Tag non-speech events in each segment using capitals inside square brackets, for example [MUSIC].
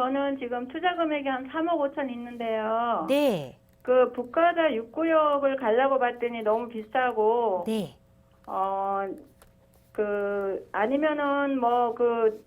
저는 지금 투자 금액이 한 3억 5천 있는데요. 네. 그 북가자 6구역을 가려고 봤더니 너무 비싸고 네. 어 그 아니면은 뭐 그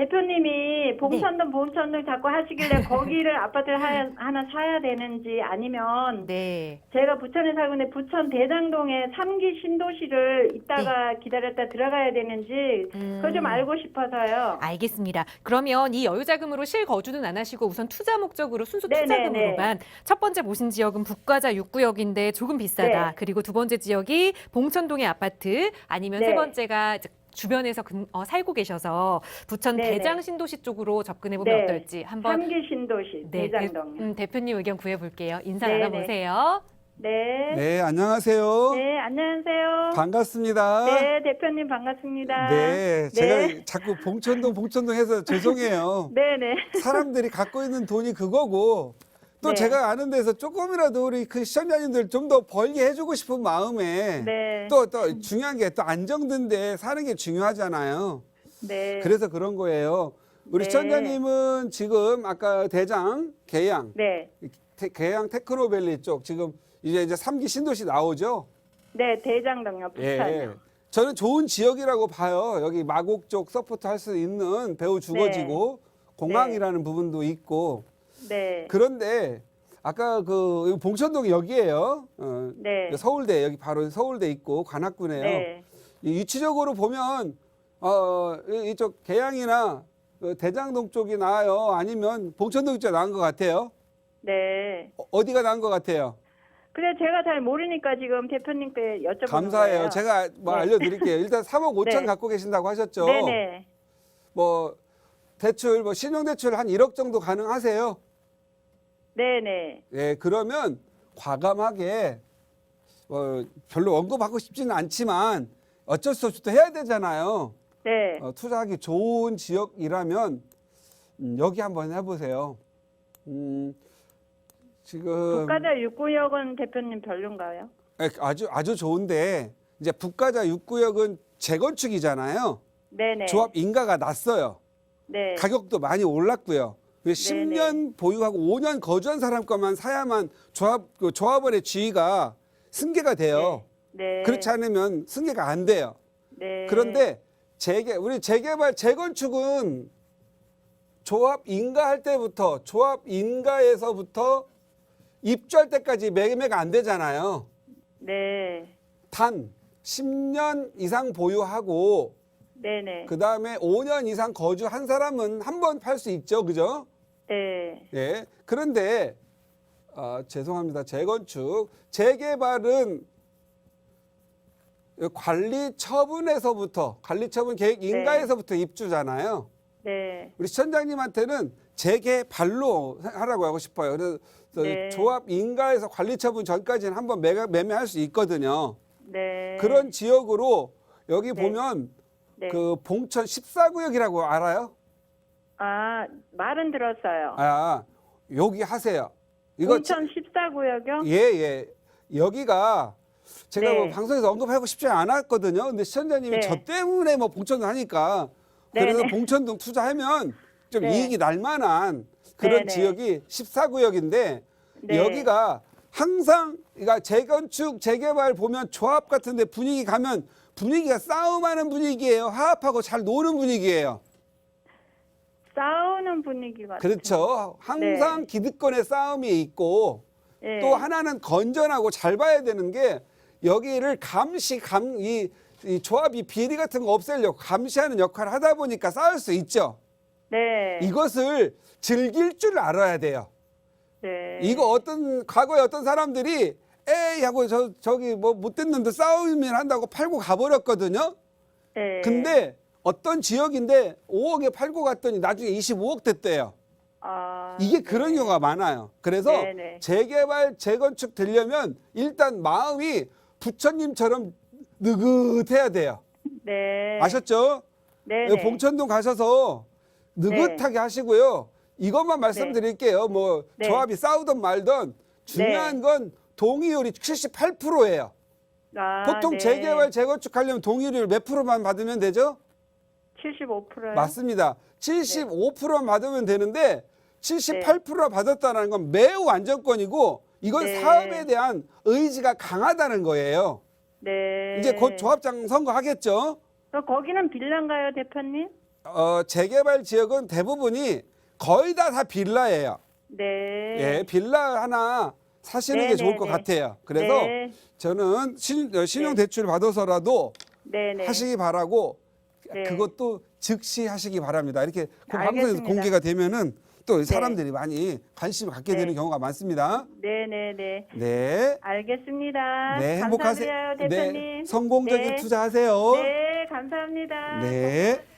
대표님이 봉천동 봉천동 자꾸 하시길래 [LAUGHS] 거기를 아파트를 하, 하나 사야 되는지 아니면 네. 제가 부천에 살고 있는데 부천 대장동에 3기 신도시를 있다가 기다렸다 들어가야 되는지 그거 좀 음. 알고 싶어서요. 알겠습니다. 그러면 이 여유자금으로 실거주는 안 하시고 우선 투자 목적으로 순수. 투자금으로만 첫 번째 보신 지역은 북가자 6구역인데 조금 비싸다. 네. 그리고 두 번째 지역이 봉천동의 아파트 아니면 세 네. 번째가 이제 주변에서 근- 어, 살고 계셔서 부천 네네. 대장 신도시 쪽으로 접근해 보면 네. 어떨지 한번 3기 신도시 네, 대장동. 대, 음, 대표님 의견 구해 볼게요. 인사 네네. 나눠보세요. 네. 네. 네, 안녕하세요. 안녕하세요. 반갑습니다. 네, 대표님 반갑습니다. 네, 제가 네. 자꾸 봉천동 봉천동 해서 죄송해요. [LAUGHS] 네, 네. 사람들이 갖고 있는 돈이 그거고 또 네. 제가 아는 데서 조금이라도 우리 그 시청자님들 좀 더 벌게 해주고 싶은 마음에 네. 또 또 중요한 게 또 안정된 데 사는 게 중요하잖아요. 네. 그래서 그런 거예요. 우리 네. 시청자님은 지금 아까 대장, 계양, 네. 태- 계양 테크노밸리 쪽 지금 이제 이제 삼기 신도시 나오죠. 네, 대장동요. 예. 부천요. 저는 좋은 지역이라고 봐요. 여기 마곡 쪽 서포트 할 수 있는 배우 주거지고 공항이라는 부분도 있고 네. 그런데 아까 그 봉천동 여기에요. 어, 네. 서울대 여기 바로 서울대 있고 관악구네요. 네. 이 위치적으로 보면 어 이- 이쪽 계양이나 그 대장동 쪽이 나아요. 아니면 봉천동 쪽이 나은 것 같아요. 네. 어, 어디가 나은 것 같아요? 그래 제가 잘 모르니까 지금 대표님께 여쭤보는 감사해요. 제가 뭐 네. 알려드릴게요. 일단 3억 5천 [LAUGHS] 네. 갖고 계신다고 하셨죠. 네, 네. 뭐 대출 뭐 신용 대출 한 1억 정도 가능하세요? 네, 네. 예, 그러면 과감하게 어, 별로 언급하고 싶지는 않지만 어쩔 수 없이 또 해야 되잖아요. 네. 어, 투자하기 좋은 지역이라면 음, 여기 한번 해보세요. 음, 지금 국가자 6구역은 대표님 별론가요? 예, 아주 아주 좋은데 이제 북가자 6구역은 재건축이잖아요. 네, 네. 조합 인가가 났어요. 네. 가격도 많이 올랐고요. 그 10년 보유하고 5년 거주한 사람 것만 사야만 조합 그 조합원의 지위가 승계가 돼요. 네. 그렇지 않으면 승계가 안 돼요. 네. 그런데 재개 우리 재개발 재건축은 조합 인가할 때부터 조합 인가에서부터 입주할 때까지 매매가 안 되잖아요. 네. 단 10년 이상 보유하고 네, 네. 그 다음에 5년 이상 거주한 사람은 한 번 팔 수 있죠, 그죠? 네. 예. 그런데 아, 죄송합니다. 재건축, 재개발은 관리 처분에서부터 관리 처분 계획 인가에서부터 입주잖아요. 네. 우리 시청장님한테는 재개발로 하라고 하고 싶어요. 그래서 네. 조합 인가에서 관리 처분 전까지는 한번 매매, 매매할 수 있거든요. 네. 그런 지역으로 여기 네. 보면 네. 그 봉천 14구역이라고 알아요? 아, 말은 들었어요. 아, 여기 하세요. 이거 공천 14구역이요? 예, 예. 여기가 제가 네. 뭐 방송에서 언급하고 싶지 않았거든요. 근데 시청자님이 네. 저 때문에 뭐 봉천동 하니까 네, 그래서 네. 봉천동 투자하면 좀 네. 이익이 날 만한 그런 네, 네. 지역이 14구역인데 네. 여기가 항상 그러니까 재건축, 재개발 보면 조합 같은데 분위기 가면 분위기가 싸움하는 분위기예요. 화합하고 잘 노는 분위기예요. 싸우는 분위기 같아요. 그렇죠. 항상 기득권의 싸움이 있고 네. 또 하나는 건전하고 잘 봐야 되는 게 여기를 감시 감이 이 조합이 비리 같은 거 없애려고 감시하는 역할을 하다 보니까 싸울 수 있죠. 네. 이것을 즐길 줄 알아야 돼요. 네. 이거 어떤 과거에 어떤 사람들이 에이 하고 저 저기 뭐 놈들 싸우면 한다고 팔고 가버렸거든요. 네. 근데 어떤 지역인데 5억에 팔고 갔더니 나중에 25억 됐대요. 아, 이게 그런 네. 경우가 많아요. 그래서 네네. 재개발, 재건축 되려면 일단 마음이 부처님처럼 느긋해야 돼요. 네. 아셨죠? 네. 여기 봉천동 가셔서 느긋하게 하시고요. 이것만 말씀드릴게요. 뭐 네. 조합이 싸우든 말든 중요한 네. 건 동의율이 78%예요. 아, 보통 네. 재개발, 재건축 하려면 동의율 몇 프로만 받으면 되죠? 75%요? 맞습니다. 75%만 받으면 되는데 78%가 받았다는 건 매우 안정권이고 이건 네. 사업에 대한 의지가 강하다는 거예요. 네. 이제 곧 조합장 선거 하겠죠. 그 거기는 빌라인가요, 대표님? 어, 재개발 지역은 대부분이 거의 다 다 빌라예요. 네. 예, 빌라 하나 사시는 네, 게 좋을 네, 것 네. 같아요. 그래서 네. 저는 신, 어, 신용 대출 받아서라도 네, 네. 하시기 바라고 네. 그것도 즉시 하시기 바랍니다. 이렇게 그 방송에서 알겠습니다. 공개가 되면은 또 사람들이 많이 관심을 갖게 네. 되는 경우가 많습니다. 네, 네, 네. 네. 알겠습니다. 네, 행복하세요. 감사드려요, 대표님. 네, 성공적인 네. 투자하세요. 네, 감사합니다. 네.